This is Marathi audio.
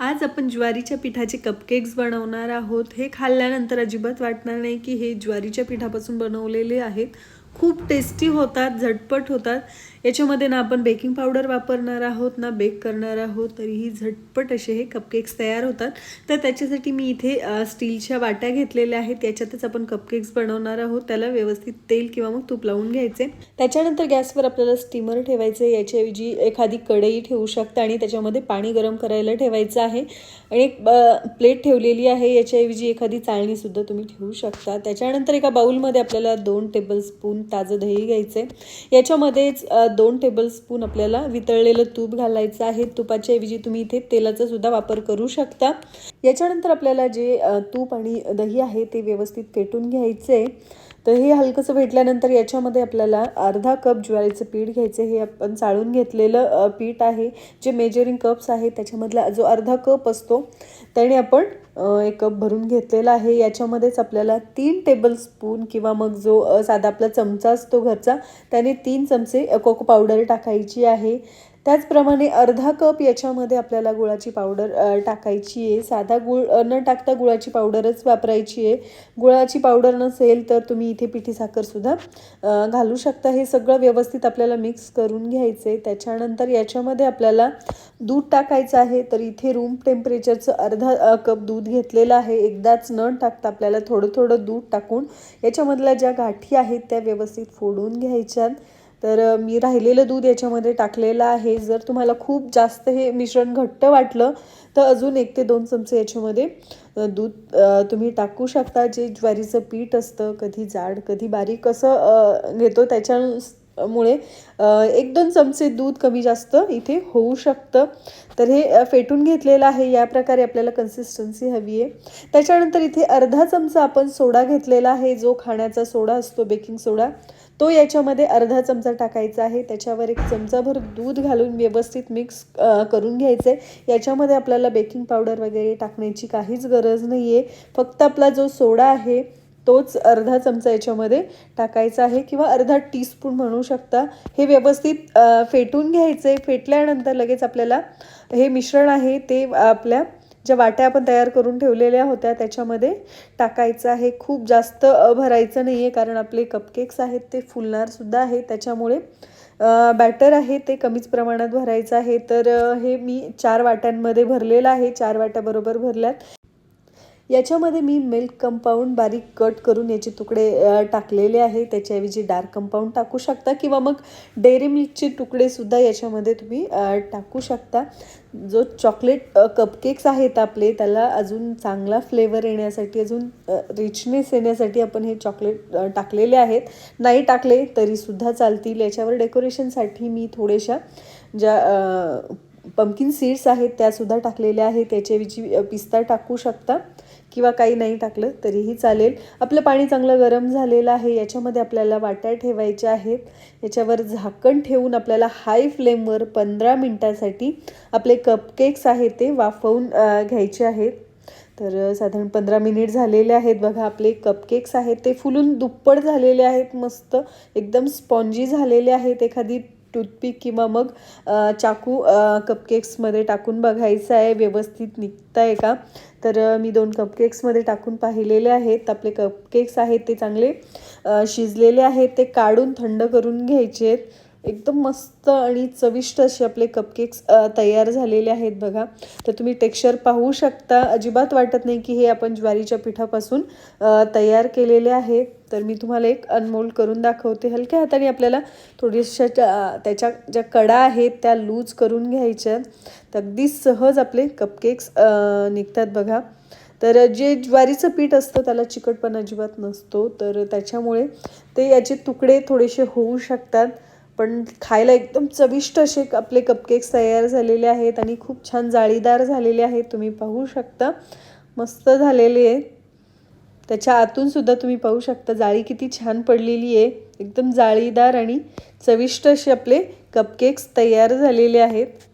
आज आपण ज्वारीच्या पिठाचे कपकेक्स बनवणार आहोत. हे खाल्ल्यानंतर अजिबात वाटणार नाही की हे ज्वारीच्या पिठापासून बनवलेले आहेत. खूप टेस्टी होतात झटपट होतात. याच्यामध्ये ना आपण बेकिंग पावडर वापरणार आहोत ना बेक करणार आहोत तरीही झटपट असे हे कपकेक्स तयार होतात. तर त्याच्यासाठी मी इथे स्टीलच्या वाट्या घेतलेल्या आहेत. त्याच्यातच आपण कपकेक्स बनवणार आहोत. त्याला व्यवस्थित तेल किंवा मग तूप लावून घ्यायचे. त्याच्यानंतर गॅसवर आपल्याला स्टीमर ठेवायचे. याच्याऐवजी एखादी कढई ठेवू शकता आणि त्याच्यामध्ये पाणी गरम करायला ठेवायचं आहे. आणि एक प्लेट ठेवलेली आहे. याच्याऐवजी एखादी चाळणीसुद्धा तुम्ही ठेवू शकता. त्याच्यानंतर एका बाउलमध्ये आपल्याला दोन टेबलस्पून ताजं दही घ्यायचं आहे याच्यामध्येच दोन टेबलस्पून आपल्याला वितळलेलं तूप घालायचं आहे. तुपाच्या ऐवजी तुम्ही इथे तेलाचा सुद्धा वापर करू शकता. याच्यानंतर आपल्याला जे तूप आणि दही आहे ते व्यवस्थित फेटून घ्यायचं. आहे तर हे हलकंसं भेटल्यानंतर याच्यामध्ये आपल्याला अर्धा कप ज्वारीचं पीठ घ्यायचं. हे आपण चाळून घेतलेलं पीठ आहे. जे मेजरिंग कप्स आहे त्याच्यामधला जो अर्धा कप असतो त्याने आपण एक कप भरून घेतलेला आहे. याच्यामध्येच आपल्याला तीन टेबल स्पून किंवा मग जो साधा आपला चमचा असतो घरचा त्याने तीन चमचे कोको पावडर टाकायची आहे. त्याचप्रमाणे अर्धा कप याच्यामध्ये आपल्याला गुळाची पावडर टाकायची आहे. साधा गुळ न टाकता गुळाची पावडरच वापरायची आहे. गुळाची पावडर नसेल तर तुम्ही इथे पिठी साखरसुद्धा घालू शकता. हे सगळं व्यवस्थित आपल्याला मिक्स करून घ्यायचं आहे त्याच्यानंतर याच्यामध्ये आपल्याला दूध टाकायचं आहे. तर इथे रूम टेम्परेचरचं अर्धा कप दूध घेतलेलं आहे. एकदाच न टाकता आपल्याला थोडं थोडं दूध टाकून याच्यामधल्या ज्या गाठी आहेत त्या व्यवस्थित फोडून घ्यायच्यात. तर मी राहिलेलं दूध याच्यामध्ये टाकलेलं आहे. जर तुम्हाला खूप जास्त हे मिश्रण घट्ट वाटलं तर अजून एक ते दोन चमचे याच्यामध्ये दूध तुम्ही टाकू शकता. जे ज्वारीचं पीठ असतं कधी जाड कधी बारीक असं घेतो त्याच्यामुळे मुळे एक दोन चमचे दूध कमी जास्त इथे होऊ शकतं. तर हे फेटून घेतलेलं आहे. या प्रकारे आपल्याला कन्सिस्टन्सी हवी आहे. त्याच्यानंतर इथे अर्धा चमचा आपण सोडा घेतलेला आहे. जो खाण्याचा सोडा असतो बेकिंग सोडा तो याच्यामध्ये अर्धा चमचा टाकायचा आहे. त्याच्यावर एक चमचाभर दूध घालून व्यवस्थित मिक्स करून घ्यायचं आहे याच्यामध्ये आपल्याला बेकिंग पावडर वगैरे टाकण्याची काहीच गरज नाही आहे फक्त आपला जो सोडा आहे तोच अर्धा चमचा याच्यामध्ये टाकायचा आहे किंवा अर्धा टीस्पून म्हणू शकता. हे व्यवस्थित फेटून घ्यायचं आहे फेटल्यानंतर लगेच आपल्याला हे मिश्रण आहे ते आपल्या ज्या वाट्या आपण तयार करून ठेवलेल्या होत्या त्याच्यामध्ये टाकायचं आहे. खूप जास्त भरायचं नाही आहे कारण आपले कपकेक्स आहेत ते फुलणारसुद्धा आहे. त्याच्यामुळे बॅटर आहे ते कमीच प्रमाणात भरायचं आहे. तर हे मी चार वाट्यांमध्ये भरलेलं आहे. चार वाट्याबरोबर भरल्यात. याच्यामध्ये मी मिल्क कंपाऊंड बारीक कट करून याचे तुकडे टाकलेले आहे. त्याच्याऐवजी डार्क कंपाऊंड टाकू शकता किंवा मग डेअरी मिल्कचे तुकडेसुद्धा याच्यामध्ये तुम्ही टाकू शकता. जो चॉकलेट कपकेक्स आहेत आपले त्याला अजून चांगला फ्लेवर येण्यासाठी अजून रिचनेस येण्यासाठी आपण हे चॉकलेट टाकलेले आहेत. नाही टाकले तरीसुद्धा चालतील. याच्यावर डेकोरेशनसाठी मी थोड्याशा ज्या पंकिन सीड्स आहेत त्यासुद्धा टाकलेल्या आहेत. त्याच्याऐवजी पिस्ता टाकू शकता किंवा काही नाही टाकलं तरीही चालेल. आपलं पाणी चांगलं गरम झालेलं आहे. याच्यामध्ये आपल्याला वाट्या ठेवायच्या आहेत. याच्यावर झाकण ठेवून आपल्याला हाय फ्लेमवर पंधरा मिनटासाठी आपले कपकेक्स आहेत ते वाफवून घ्यायचे आहेत. तर साधारण पंधरा मिनिट झालेले आहेत. बघा आपले कपकेक्स आहेत ते फुलून दुप्पट झालेले आहेत. मस्त एकदम स्पॉन्जी झालेले आहेत. एखादी टूथपिक किंवा मग चाकू कपकेक्समध्ये टाकून बघायचं आहे. व्यवस्थित निघत आहे का? तर मी दोन कपकेक्समध्ये टाकून पाहिलेले आहेत. आपले कपकेक्स आहेत ते चांगले शिजलेले आहेत. ते काढून थंड करून घ्यायचे आहेत एकदम मस्त आणि चविष्ट असे आपले कपकेक्स तयार झालेले आहेत बघा. तर तुम्ही टेक्स्चर पाहू शकता. अजिबात वाटत नाही की हे आपण ज्वारीच्या पिठापासून तयार केलेले आहे. तर मी तुम्हाला एक अनमोल करून दाखवते. हलक्या हाताने आपल्याला थोड्याशा त्याच्या ज्या कडा आहेत त्या लूज करून घ्यायच्या तर अगदी सहज आपले कपकेक्स निघतात बघा. तर जे ज्वारीचं पीठ असतं त्याला चिकटपणा अजिबात नसतो. तर त्याच्यामुळे ते याचे तुकडे थोडेसे होऊ शकतात. पण खायला एकदम चविष्ट असे आपले कपकेक्स तयार झालेले आहेत आणि खूप छान जाळीदार झालेले आहेत तुम्ही पाहू शकता. मस्त झालेले आहे. त्याच्या आतून सुद्धा तुम्ही पाहू शकता जाळी किती छान पडलेली आहे. एकदम जाळीदार आणि चविष्ट असे आपले कपकेक्स तयार झालेले आहेत.